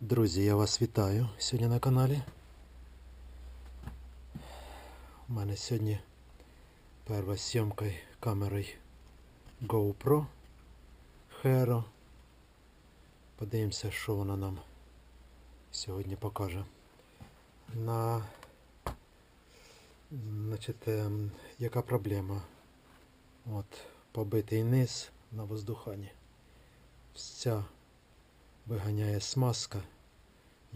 Друзі, я вас вітаю сьогодні на каналі. У мене сьогодні перша зйомка камерою GoPro Hero. Подивимося, що вона нам сьогодні покаже. На Значить, ем, яка проблема? От, побитий низ на воздуханні. Вся виганяє смазка.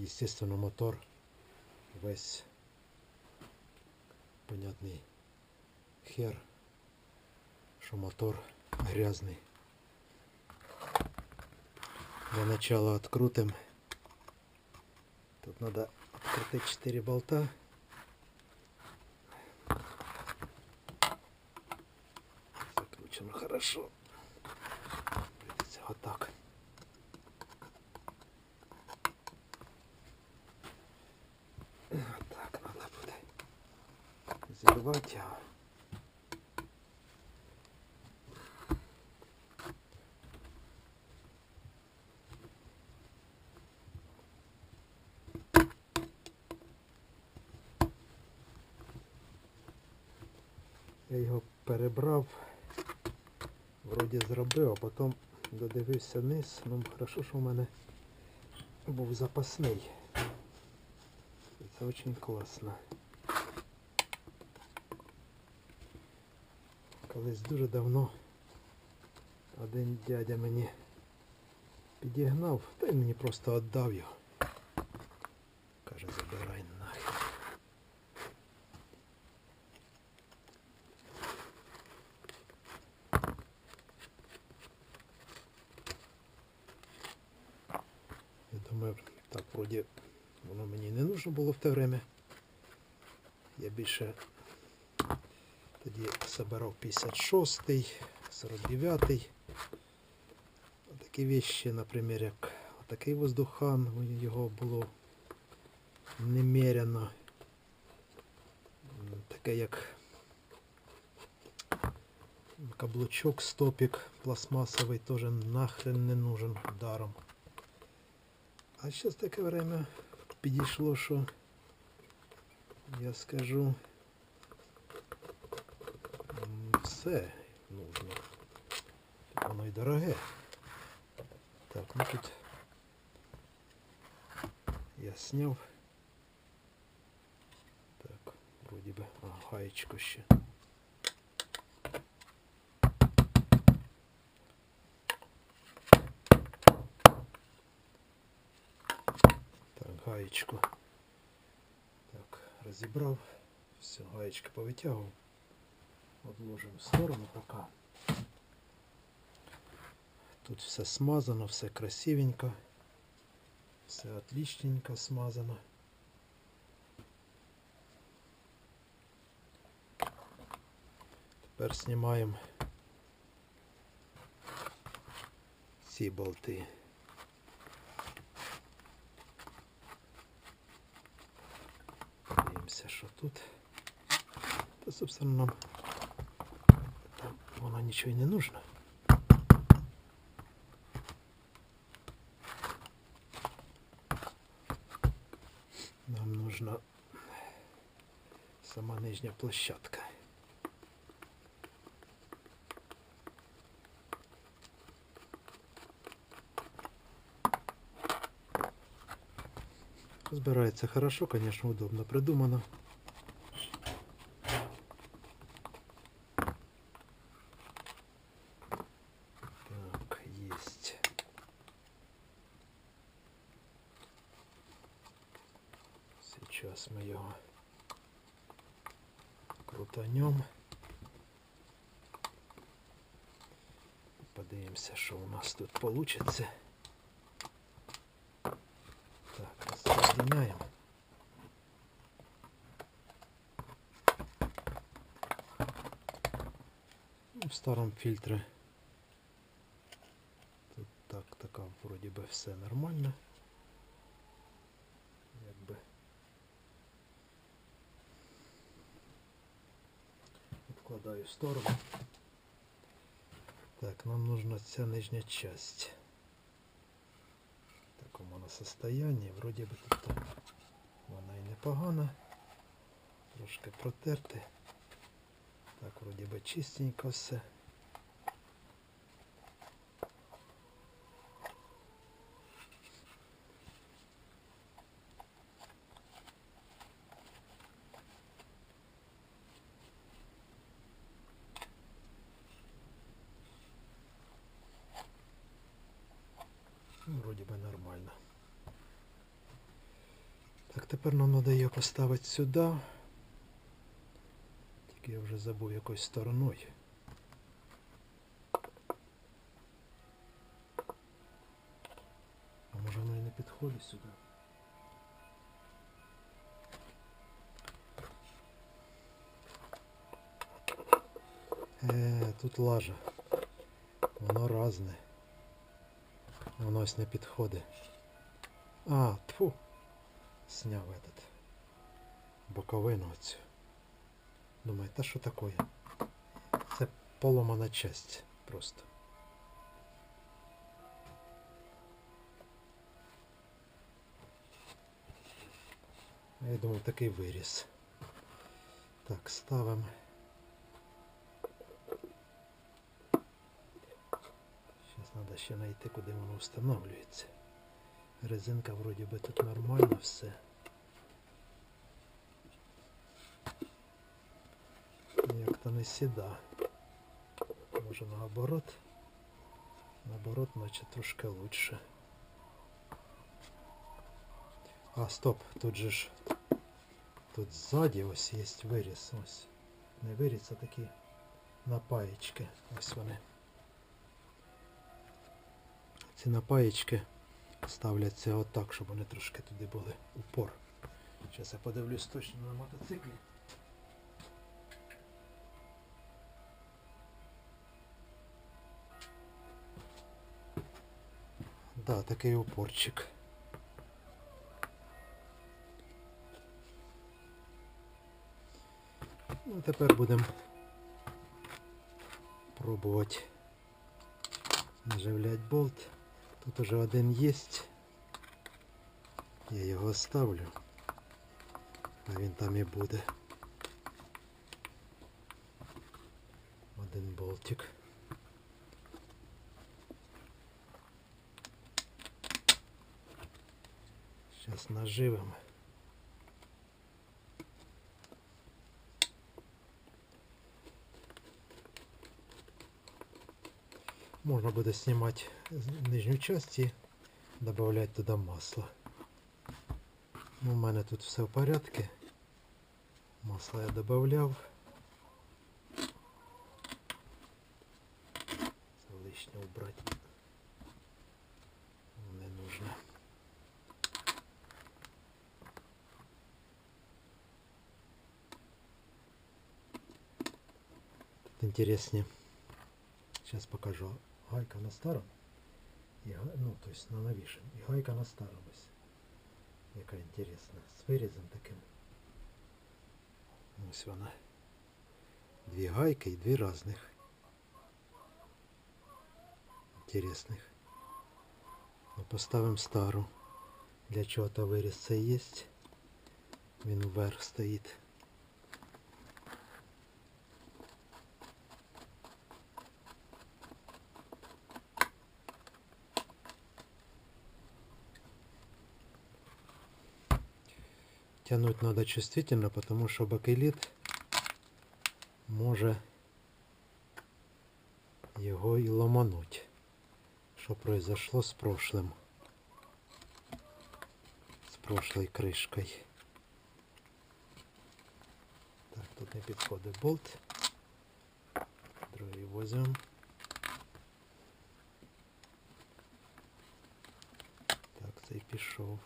Естественно, мотор весь понятний хер, що мотор грязний. Для начала открутим. Тут надо открутить 4 болта. Закручено хорошо. Вот так. Я його перебрав, вроді зробив, а потім додивився низ. Ну, хорошо, що в мене був запасний. Це дуже класно. Колись дуже давно один дядя мені підігнав, та й мені просто віддав його. Думаю, так вроді воно мені не нужно було в те время. Я більше тоді собирав 56-й, 49-й. Такі вещи, наприклад, як такий воздухан, його було немерено. М, Таке як каблучок, стопик пластмасовий теж нахрен не нужен даром. А зараз таке время підійшло, що я скажу все нужно. Воно й дороге. Так, ну тут я сняв. Так, вроді би. А, гаєчко ще. Так, гаєчку. Так, розібрав. Все, гаєчки повитягував. Odложимо в сторону пока. Тут все смазано, все красивенько. Все отличненько смазано. Тепер знімаємо ці болти. Що тут. Та, собственно, нам там воно нічого не нужно. Нам нужна сама нижня площадка. Збирається хорошо, конечно, удобно придумано. Так, есть. Сейчас мы его крутанем. Подивимося, що у нас тут получится. Так, соединяем. Ну, в старом фильтре тут так, така вроді би все нормально. Відкладаю в сторону. Так, нам нужна ця нижня часть. В такому вона состоянні. Вроді би тут вона і непогана. Трошки протерти. Так, вроді би чистенько все. Ну, Вроді би нормально. Так, тепер нам треба її поставити сюди. Тільки я вже забув якоюсь стороною. А може воно і не підходить сюди? Е, тут лажа. Воно разне. Воно ось не підходить. А, тфу. Сняв этот. Боковину оцю. Думаю, та що таке? Це поломана часть просто. Я думав такий виріс. Так, ставимо. Зараз треба ще знайти, куди воно встановлюється. Резинка вроді би тут нормально все. Як то не сіда. Може наоборот. Наоборот, наче трошки лучше. А, стоп, тут же ж тут ззаді ось є виріз. Ось. Не виріз, а такі напаєчки. Ось вони. Ці напаєчки ставляться отак, щоб вони трошки туди були упор. Зараз я подивлюсь точно на мотоциклі. Да, такий упорчик. Ну, тепер будемо пробувати наживлять болт. Тут уже один есть. Я його оставлю. А він там і буде. Один болтик. Сейчас наживемо. Можна буде знімати з- нижню часть і додавати туди масло. Ну, у мене тут все в порядку. Масло я додавав. Це лишнє убрати. Не нужно. Тут интереснее. Сейчас покажу. Гайка на старом. І, ну, то есть на новішем. І гайка на старом. Яка інтересна. З вирізом таким. Ось вона. Дві гайки і дві різних. Інтересних. Ну, поставимо стару. Для чого то виріз це є. Він вверх стоїть. Тянуть надо чувствительно, потому что бакелит може його і ломануть. Що произошло з прошлым. З прошлой кришкою. Так, тут не підходить болт. Другий возьмем. Так, цей пішов.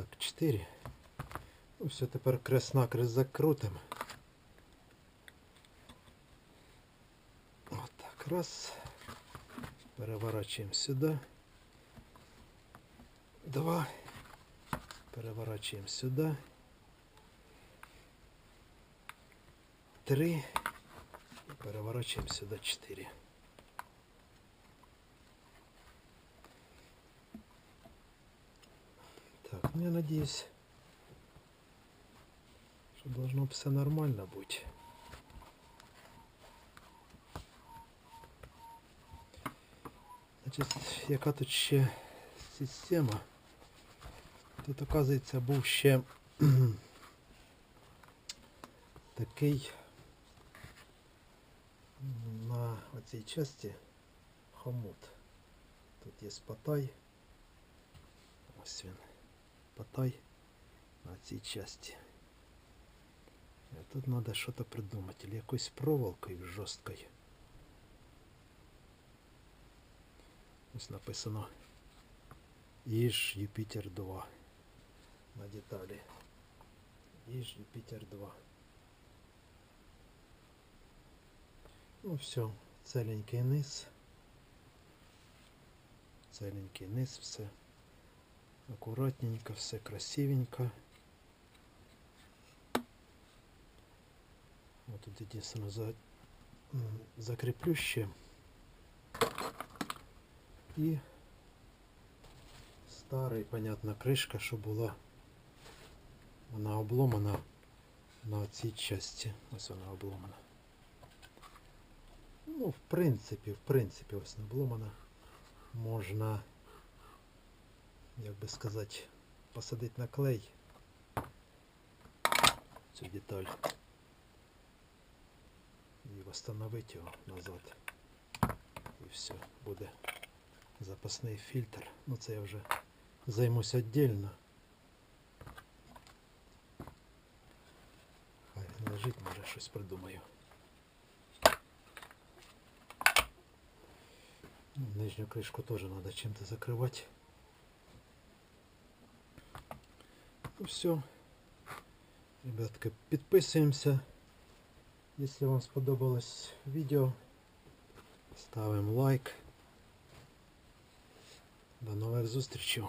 Так, 4. Ну, теперь тепер крес-накрес Вот так, раз. Переворачиваем сюда. Два. Переворачиваем сюда. Три. Переворачиваем сюда Четыре. Так, ну я надеюсь, что должно все нормально быть. Значить, яка тут ще система? Тут, оказується, був ще такий на оцій часті хомут. Тут є патай. Ось він. Патай на цій часті. І тут треба щось придумати. Или якоюсь проволокою жорсткою. Ось написано Іж Юпітер 2 на деталі. Іж Юпітер 2. Ну все, целенький низ. Целенький низ, все. Аккуратненько, все красивенько. Вот тут единственное за, м, закреплю ще. І старий, понятно, кришка, що була вона обломана на цій часті. Ось вона обломана. Ну, в принципі, в принципі, ось не обломана. Можна, Як би сказати, посадити на клей цю деталь і восстановити його назад. І все, буде запасний фільтр. Ну це я вже займусь віддільно. Хай він лежить, може щось придумаю. Нижню кришку теж треба чим-то закривати. Ну все. Ребятки, підписуємося. Якщо вам сподобалось відео, ставимо лайк. До нових зустрічей.